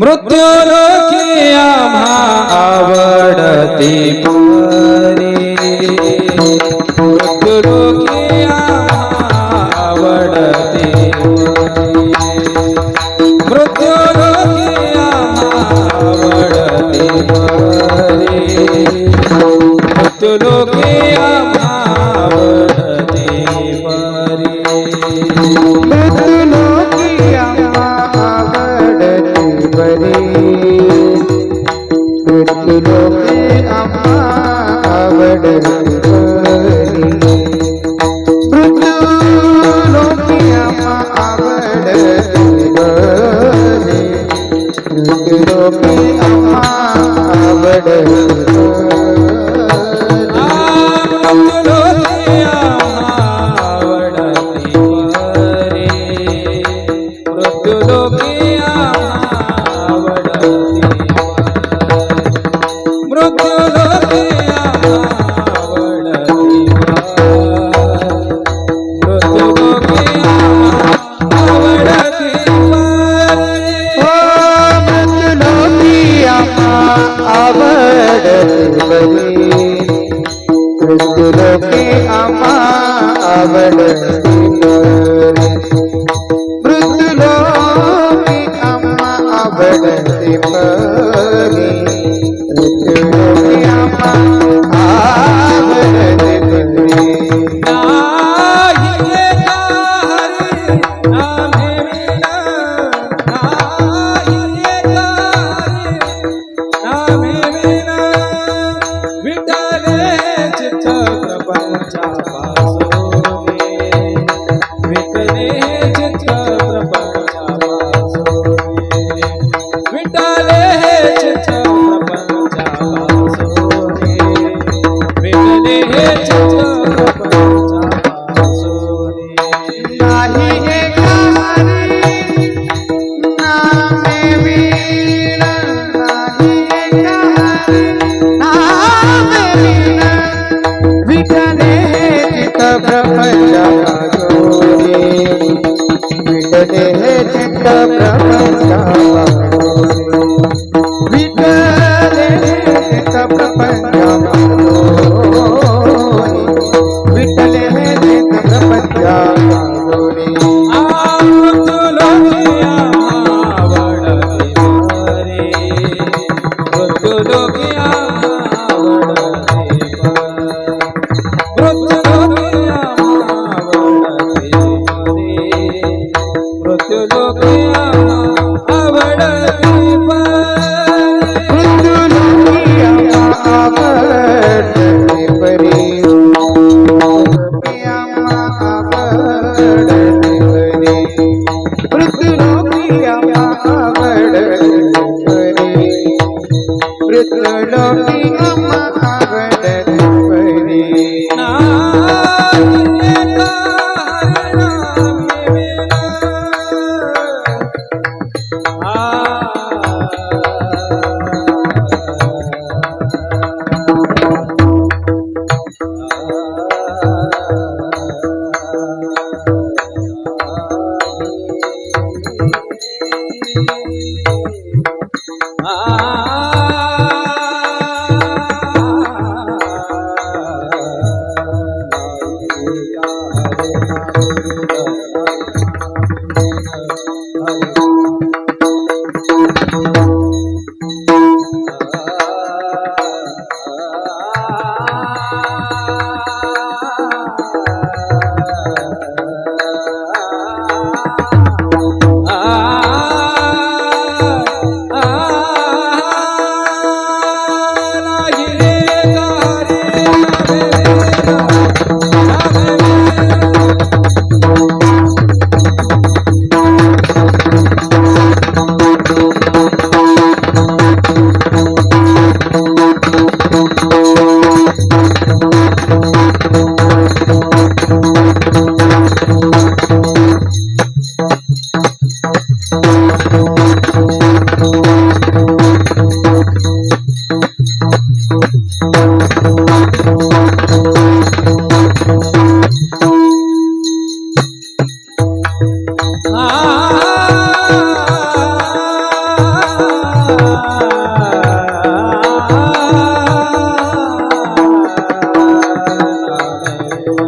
मृत्यू लोकी आम्हा आवडते पुरी. आवडते मृत्यू आवडते पुरी. मृत्यू ಬಿಟ್ಕೊಳ್ಳೋ ಅಮ್ಮ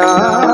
Não.